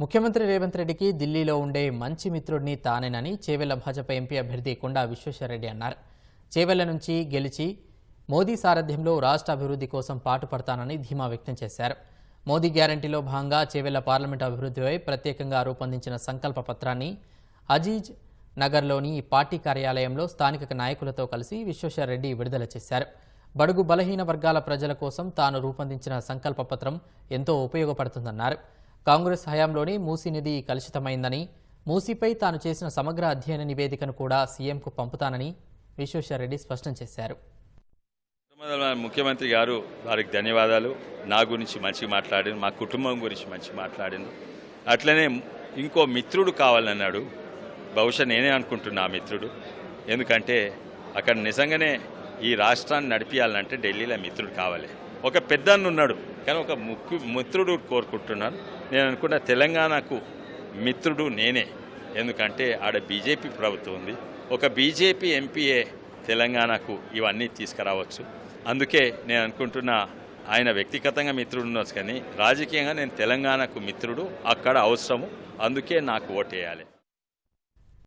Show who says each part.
Speaker 1: ముఖ్యమంత్రి రేవంత్ రెడ్డికి ఢిల్లీలో ఉండే మంచి మిత్రుడిని తానేనని చేవెళ్ళ భాజపా ఎంపీ అభ్యర్థి కొండా విశ్వేశ్వరరెడ్డి అన్నారు. చేవెళ్ళ నుంచి గెలిచి మోదీ సారథ్యంలో రాష్ట్ర అభివృద్ధి కోసం పాటుపడతానని ధీమా వ్యక్తం చేశారు. మోదీ గ్యారంటీలో భాగంగా చేవెళ్ళ పార్లమెంటు అభివృద్ధిపై ప్రత్యేకంగా రూపొందించిన సంకల్ప పత్రాన్ని అజీజ్ నగర్లోని పార్టీ కార్యాలయంలో స్థానిక నాయకులతో కలిసి విశ్వేశ్వరరెడ్డి విడుదల చేశారు. బడుగు బలహీన వర్గాల ప్రజల కోసం తాను రూపొందించిన సంకల్ప పత్రం ఎంతో ఉపయోగపడుతుందన్నారు. కాంగ్రెస్ హయాంలోనే మూసీ నిధి కలుషితమైందని మూసీపై తాను చేసిన సమగ్ర అధ్యయన నివేదికను కూడా సీఎంకు పంపుతానని విశ్వేశ్వరరెడ్డి స్పష్టం చేశారు.
Speaker 2: ముఖ్యమంత్రి గారు వారికి ధన్యవాదాలు. నా గురించి మంచిగా మాట్లాడింది మా కుటుంబం గురించి మంచి మాట్లాడింది అట్లనే ఇంకో మిత్రుడు కావాలన్నాడు. బహుశా నేనే అనుకుంటున్నా మిత్రుడు. ఎందుకంటే అక్కడ నిజంగానే ఈ రాష్ట్రాన్ని నడిపించాలంటే ఢిల్లీలో మిత్రుడు కావాలి. ఒక పెద్దన్న ఉన్నాడు కానీ ఒక ముఖ్య మిత్రుడు కోరుకుంటున్నాను. నేను అనుకున్న తెలంగాణకు మిత్రుడు నేనే. ఎందుకంటే ఆడ బీజేపీ ప్రభుత్వం ఉంది. ఒక బీజేపీ ఎంపీఏ తెలంగాణకు ఇవన్నీ తీసుకురావచ్చు. అందుకే నేను అనుకుంటున్నా ఆయన వ్యక్తిగతంగా మిత్రుడు ఉండొచ్చు కానీ రాజకీయంగా నేను తెలంగాణకు మిత్రుడు అక్కడ అవసరము. అందుకే నాకు ఓటేయాలి.